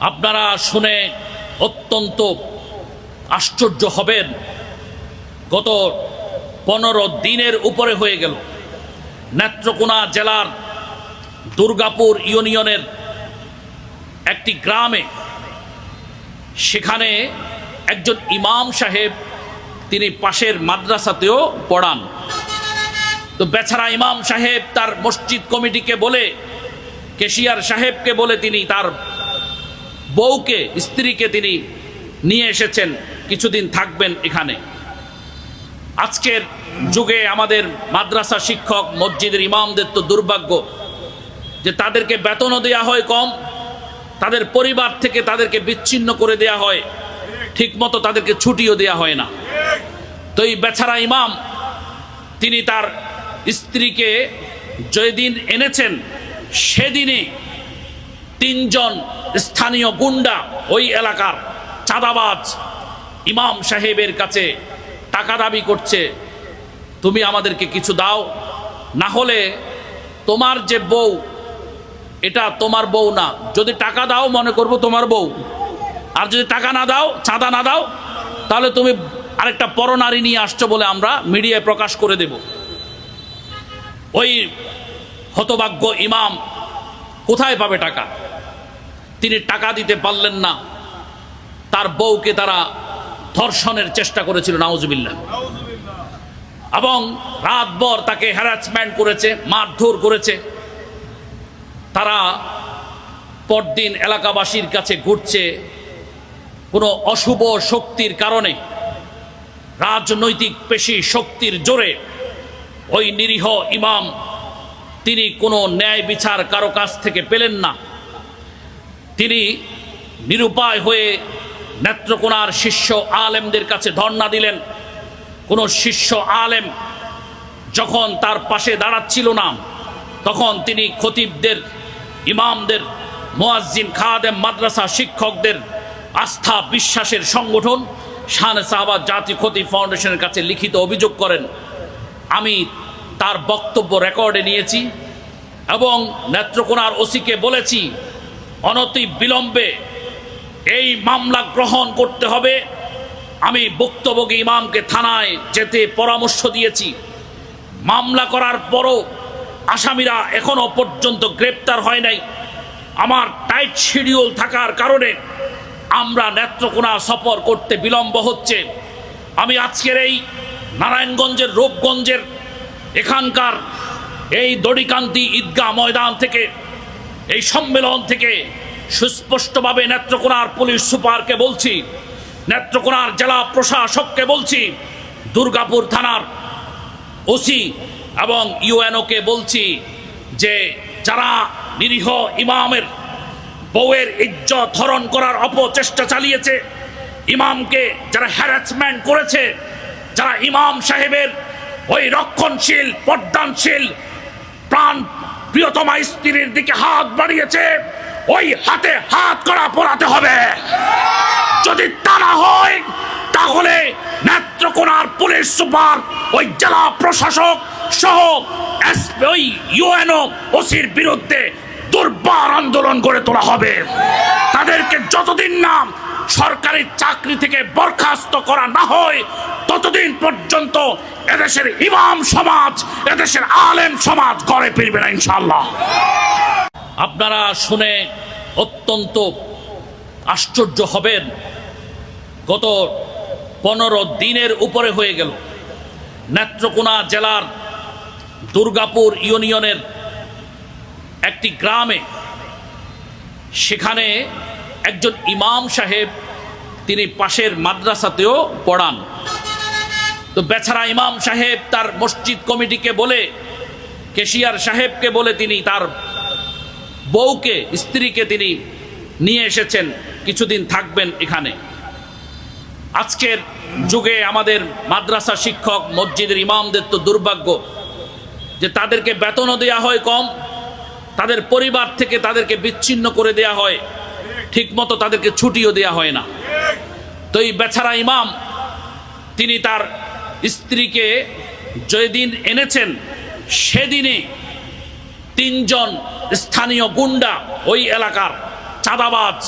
আপনারা শুনে অত্যন্ত আশ্চর্য হবেন। গত পনেরো দিনের উপরে হয়ে গেল। নেত্রকোনা জেলার দুর্গাপুর ইউনিয়নের একটি গ্রামে সেখানে একজন ইমাম সাহেব তিনি পাশের মাদ্রাসাতেও পড়ান। তো বেচারা ইমাম সাহেব তার মসজিদ কমিটিকে বলে, কেশিয়ার সাহেবকে বলে তিনি তার বউকে, স্ত্রীকে তিনি নিয়ে এসেছেন, কিছুদিন থাকবেন এখানে। আজকের যুগে আমাদের মাদ্রাসা শিক্ষক, মসজিদের ইমামদের তো দুর্ভাগ্য যে তাদেরকে বেতনও দেওয়া হয় কম, তাদের পরিবার থেকে তাদেরকে বিচ্ছিন্ন করে দেয়া হয়, ঠিকমতো তাদেরকে ছুটিও দেয়া হয় না। তো এই বেচারা ইমাম, তিনি তার স্ত্রীকে যেদিন এনেছেন, সেদিনে তিনজন স্থানীয় গুন্ডা ওই এলাকার চাঁদাবাজ ইমাম সাহেবের কাছে টাকা দাবি করছে, তুমি আমাদেরকে কিছু দাও, না হলে তোমার যে বউ, এটা তোমার বউ না। যদি টাকা দাও, মনে করব তোমার বউ। আর যদি টাকা না দাও, চাঁদা না দাও, তাহলে তুমি আরেকটা পরনারী নিয়ে আসছো বলে আমরা মিডিয়ায় প্রকাশ করে দেব। ওই হতভাগ্য ইমাম কোথায় পাবে টাকা? তিনি টাকা দিতে পারলেন না। তার বউকে তারা ধর্ষণের চেষ্টা করেছিল, নাউজুবিল্লাহ। এবং রাতভর তাকে হ্যারাসমেন্ট করেছে, মারধর করেছে। তারা পরদিন এলাকাবাসীর কাছে ঘুরছে কোনো অশুভ শক্তির কারণে। রাজনৈতিক পেশি শক্তির জোরে ওই নিরীহ ইমাম তিনি কোনো ন্যায় বিচার কারও কাছ থেকে পেলেন না। তিনি নিরুপায় হয়ে নেত্রকোনার শিষ্য আলেমদের কাছে ধর্ণা দিলেন। কোনো শিষ্য আলেম যখন তার পাশে দাঁড়াচ্ছিল না, তখন তিনি খতিবদের, ইমামদের, মোয়াজ্জিন খাদেম মাদ্রাসা শিক্ষকদের আস্থা বিশ্বাসের সংগঠন শান সাহাবাদ জাতি ক্ষতি ফাউন্ডেশনের কাছে লিখিত অভিযোগ করেন। আমি তার বক্তব্য রেকর্ডে নিয়েছি এবং নেত্রকোনার ওসিকে বলেছি অনতি বিলম্বে এই মামলা গ্রহণ করতে হবে। আমি ভুক্তভোগী ইমামকে থানায় যেতে পরামর্শ দিয়েছি। মামলা করার পরও আসামিরা এখনও পর্যন্ত গ্রেপ্তার হয় নাই। আমার টাইট শিডিউল থাকার কারণে আমরা নেত্রকোনা সফর করতে বিলম্ব হচ্ছে। আমি আজকের এই নারায়ণগঞ্জের, রূপগঞ্জের এখানকার এই দড়িকান্তি ঈদগাহ ময়দান থেকে এই সম্মেলন থেকে সুস্পষ্টভাবে নেত্রকোনার পুলিশ সুপারকে বলছি, নেত্রকোনার জেলা প্রশাসককে বলছি, দুর্গাপুর থানার ওসি এবং ইউএনওকে বলছি যে যারা নিরীহ ইমামের বউয়ের ইজ্জত হরণ করার অপচেষ্টা চালিয়েছে, ইমামকে যারা হ্যারাসমেন্ট করেছে, যারা ইমাম সাহেবের ওই রক্ষণশীল, পদ্মানশীল, প্রাণ প্রিয়তমা স্ত্রীর দিকে হাত বাড়িয়েছে, ওই হাতে হাত করা পড়াতে হবে। যদি তারা হয়, তাহলে নেত্রকোনার পুলিশ সুপার, ওই জেলা প্রশাসক সহ ওই ইউএনও ওসির বিরুদ্ধে দুর্বার আন্দোলন গড়ে তোলা হবে। তাদেরকে যতদিন না সরকারি চাকরি থেকে বরখাস্ত করা না হয়, ততদিন পর্যন্ত এদেশের ইমাম সমাজ, এদেশের আলেম সমাজ গড়ে ফিরবে না ইনশাল্লাহ আপনারা শুনে অত্যন্ত আশ্চর্য হবেন গত পনেরো দিনের উপরে হয়ে গেল। নেত্রকোনা জেলার দুর্গাপুর ইউনিয়নের একটি গ্রামে সেখানে একজন ইমাম সাহেব তিনি পাশের মাদ্রাসাতেও পড়ান। তো বেচারা ইমাম সাহেব তার মসজিদ কমিটিকে বলে, কেশিয়ার সাহেবকে বলে তিনি তার বউকে, স্ত্রীকে তিনি নিয়ে এসেছেন, কিছুদিন থাকবেন এখানে। আজকের যুগে আমাদের মাদ্রাসা শিক্ষক মসজিদের ইমামদের তো দুর্ভাগ্য যে তাদেরকে বেতনও দেওয়া হয় কম তাদের পরিবার থেকে তাদেরকে বিচ্ছিন্ন করে দেয়া হয়। ঠিকমতো তাদেরকে ছুটিও দেয়া হয় না। তো এই বেচারা ইমাম, তিনি তার স্ত্রীকে যেদিন এনেছেন সেদিনে তিনজন স্থানীয় গুন্ডা ওই এলাকার চাঁদাবাজ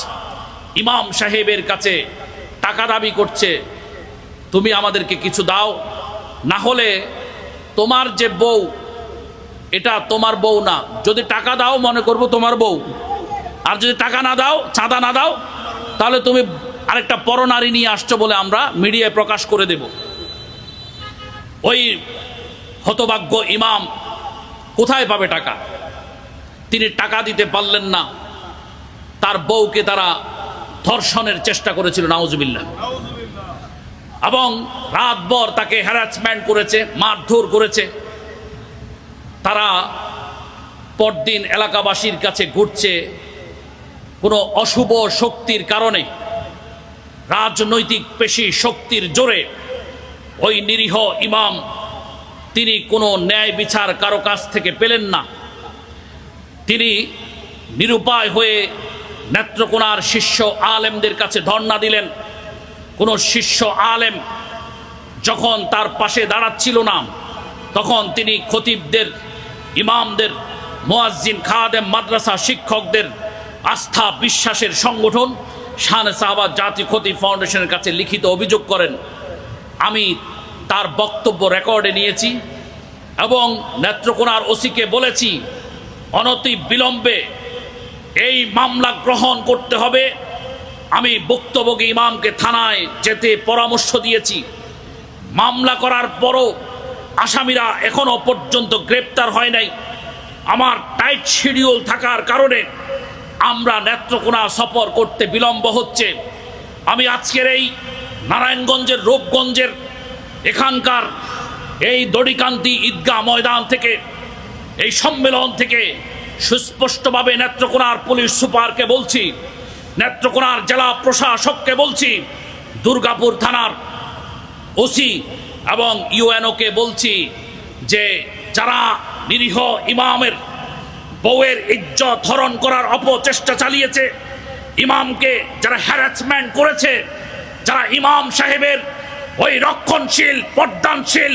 ইমাম সাহেবের কাছে টাকা দাবি করছে, তুমি আমাদেরকে কিছু দাও, না হলে তোমার যে বউ এটা তোমার বউ না। যদি টাকা দাও, মনে করব তোমার বউ। আর যদি টাকা না দাও, চাঁদা না দাও, তাহলে তুমি আরেকটা পরনারী নিয়ে আসছো বলে আমরা মিডিয়ায় প্রকাশ করে দেব। ওই হতভাগ্য ইমাম কোথায় পাবে টাকা? তিনি টাকা দিতে পারলেন না। তার বউকে তারা ধর্ষণের চেষ্টা করেছিল নাউজবিল্লা এবং রাতভর তাকে হ্যারাসমেন্ট করেছে, মারধর করেছে। তারা পরদিন এলাকাবাসীর কাছে ঘুরছে কোনো অশুভ শক্তির কারণে, রাজনৈতিক পেশি শক্তির জোরে। ওই নিরীহ ইমাম, তিনি কোনো ন্যায় বিচার কারও কাছ থেকে পেলেন না। তিনি নিরুপায় হয়ে নেত্রকোনার শিষ্য আলেমদের কাছে ধর্ণা দিলেন। কোনো শিষ্য আলেম যখন তার পাশে দাঁড়াচ্ছিল না, তখন তিনি খতিবদের ইমামদের, মোয়াজ্জিন, খাদেম, মাদ্রাসা শিক্ষকদের আস্থা, বিশ্বাসের সংগঠন শানে সাহাবাদ জাতি ক্ষতি ফাউন্ডেশনের কাছে লিখিত অভিযোগ করেন। আমি তার বক্তব্য রেকর্ডে নিয়েছি এবং নেত্রকোনার ওসিকে বলেছি, অনতি বিলম্বে এই মামলা গ্রহণ করতে হবে। আমি বক্তব্যকে ইমামকে থানায় যেতে পরামর্শ দিয়েছি। মামলা করার পরও আসামিরা এখনও পর্যন্ত গ্রেপ্তার হয় নাই। আমার টাইট শিডিউল থাকার কারণে আমরা নেত্রকোনা সফর করতে বিলম্ব হচ্ছে। আমি আজকের এই নারায়ণগঞ্জের, রূপগঞ্জের এখানকার এই দড়িকান্তি ঈদগাহ ময়দান থেকে, এই সম্মেলন থেকে সুস্পষ্টভাবে নেত্রকোনার পুলিশ সুপারকে বলছি, নেত্রকোনার জেলা প্রশাসককে বলছি, দুর্গাপুর থানার ওসি এবং ইউএনওকে বলছি যে যারা নিরীহ ইমামের বউয়ের ইজ্জত হরণ করার অপচেষ্টা চালিয়েছে, ইমামকে যারা হ্যারাসমেন্ট করেছে, যারা ইমাম সাহেবের ওই রক্ষণশীল, পর্দানশীল,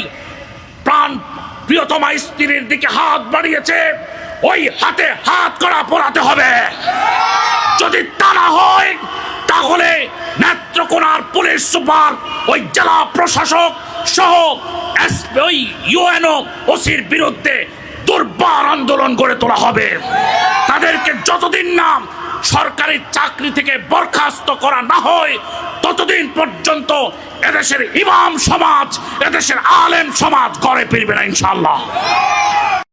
প্রাণ প্রিয়তমা স্ত্রীর দিকে হাত বাড়িয়েছে, ওই হাতে হাত করা পড়াতে হবে। যদি তা না হয়, তাহলে নেত্রকোনার পুলিশ সুপার, ওই জেলা প্রশাসক সহ ইউএনও ওসির বিরুদ্ধে দুর্বার আন্দোলন গড়ে তোলা হবে। তাদেরকে যতদিন নাম সরকারি চাকরি থেকে বরখাস্ত করা না হয়, ততদিন পর্যন্ত এদেশের ইমাম সমাজ, এদেশের আলেম সমাজ গড়ে ফিরবে না ইনশাল্লাহ